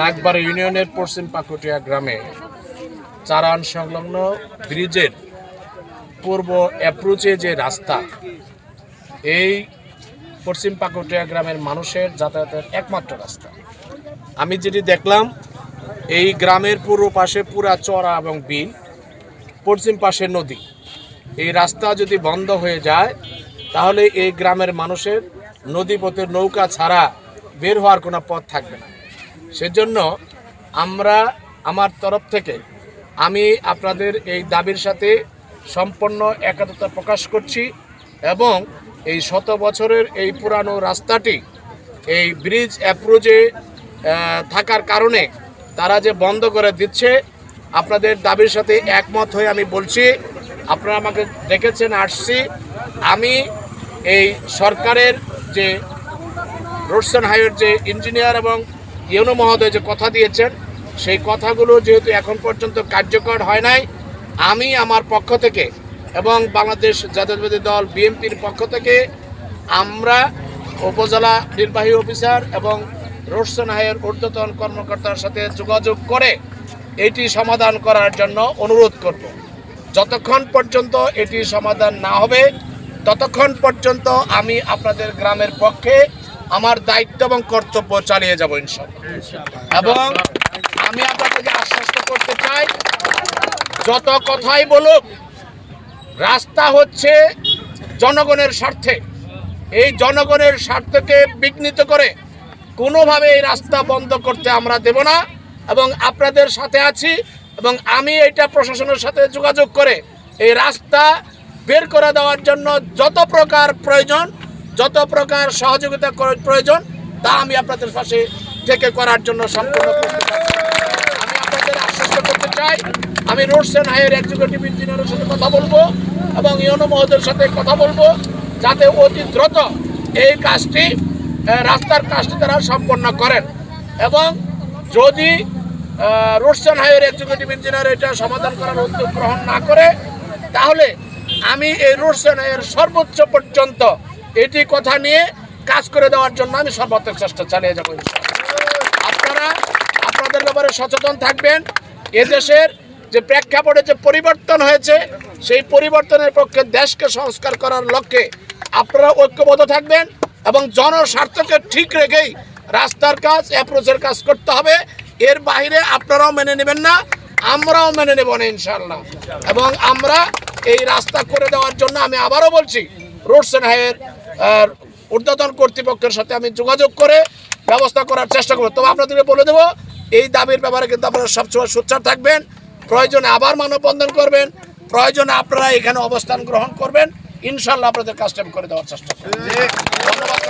নাগবার ইউনিয়নের পশ্চিম পাকুটিয়া গ্রামে চারান সংলগ্ন ব্রিজের পূর্ব অ্যাপ্রোচে যে রাস্তা, এই পশ্চিম পাকুটিয়া গ্রামের মানুষের যাতায়াতের একমাত্র রাস্তা। আমি যেটি দেখলাম, এই গ্রামের পূর্ব পাশে পুরা চড়া এবং বিল, পশ্চিম পাশে নদী। এই রাস্তা যদি বন্ধ হয়ে যায়, তাহলে এই গ্রামের মানুষের নদীপথের নৌকা ছাড়া বের হওয়ার কোনো পথ থাকবে না। সেজন্য আমরা আমার তরফ থেকে আমি আপনাদের এই দাবির সাথে সম্পূর্ণ একাত্মতা প্রকাশ করছি এবং এই শত বছরের এই পুরানো রাস্তাটি, এই ব্রিজ অ্যাপ্রোচে থাকার কারণে তারা যে বন্ধ করে দিচ্ছে, আপনাদের দাবির সাথে একমত হয়ে আমি বলছি, আপনারা আমাকে ডেকেছেন আসছি। আমি এই সরকারের যে রোডসন হাইওয়ের যে ইঞ্জিনিয়ার এবং ইউনো মহোদয় যে কথা দিয়েছেন, সেই কথাগুলো যেহেতু এখন পর্যন্ত কার্যকর হয় নাই, আমি আমার পক্ষ থেকে এবং বাংলাদেশ জাতীয়তাবাদী দল বিএনপির পক্ষ থেকে আমরা উপজেলা নির্বাহী অফিসার এবং রোডসন হাইয়ের ঊর্ধ্বতন কর্মকর্তার সাথে যোগাযোগ করে এটি সমাধান করার জন্য অনুরোধ করব। যতক্ষণ পর্যন্ত এটি সমাধান না হবে, ততক্ষণ পর্যন্ত আমি আপনাদের গ্রামের পক্ষে আমার দায়িত্ব এবং কর্তব্য চালিয়ে যাব ইনশাল্লাহ এবং আমি আপনাদেরকে আশ্বস্ত করতে চাই যত কথাই বলুক রাস্তা হচ্ছে জনগণের স্বার্থে। এই জনগণের স্বার্থকে বিঘ্নিত করে কোনোভাবে এই রাস্তা বন্ধ করতে আমরা দেব না এবং আপনাদের সাথে আছি এবং আমি এটা প্রশাসনের সাথে যোগাযোগ করে এই রাস্তা বের করে দেওয়ার জন্য যত প্রকার প্রয়োজন যত প্রকার সহযোগিতা প্রয়োজন, তা আমি আপনাদের পাশে থেকে করার জন্য সম্পূর্ণ আমি আপনাদের আশ্বস্ত করতে চাই। আমি রোডস অ্যান্ড হাইয়ের এক্সিকিউটিভ ইঞ্জিনিয়ারের সাথে কথা বলব এবং ইউনো মহোদয়ের সাথে কথা বলব যাতে অতি দ্রুত এই কাজটি রাস্তার কাজটি তারা সম্পন্ন করেন। এবং যদি রোডস অ্যান্ড হাইওয়ের এক্সিকিউটিভ ইঞ্জিনিয়ার এটা সমাধান করার উদ্যোগ গ্রহণ না করে, তাহলে আমি এই রোডস অ্যান্ড হাইওয়ের সর্বোচ্চ পর্যন্ত এটি কথা নিয়ে কাজ করে দেওয়ার জন্য আমি সর্বাত্মক চেষ্টা চালিয়ে যাব আপনারা, আপনাদের ব্যাপারে সচেতন থাকবেন। এদেশের যে প্রেক্ষাপটে যে পরিবর্তন হয়েছে, সেই পরিবর্তনের পক্ষে দেশকে সংস্কার করার লক্ষ্যে আপনারা ঐক্যবদ্ধ থাকবেন এবং জনস্বার্থকে ঠিক রেখেই রাস্তার কাজ অ্যাপ্রোচের কাজ করতে হবে। এর বাইরে আপনারাও মেনে নেবেন না, আমরাও মেনে নেব না ইনশাল্লাহ এবং আমরা এই রাস্তা করে দেওয়ার জন্য আমি আবারও বলছি রোডস অ্যান্ড হাইয়ের ঊর্ধ্বতন কর্তৃপক্ষের সাথে আমি যোগাযোগ করে ব্যবস্থা করার চেষ্টা করব। তবে আপনাদেরকে বলে দেবো, এই দাবির ব্যাপারে কিন্তু আপনারা সবসময় সোচ্চার থাকবেন। প্রয়োজনে আবার মানববন্ধন করবেন। প্রয়োজনে আপনারা এখানে অবস্থান গ্রহণ করবেন। ইনশাল্লাহ আপনাদের কাজটা করে দেওয়ার চেষ্টা করবেন ধন্যবাদ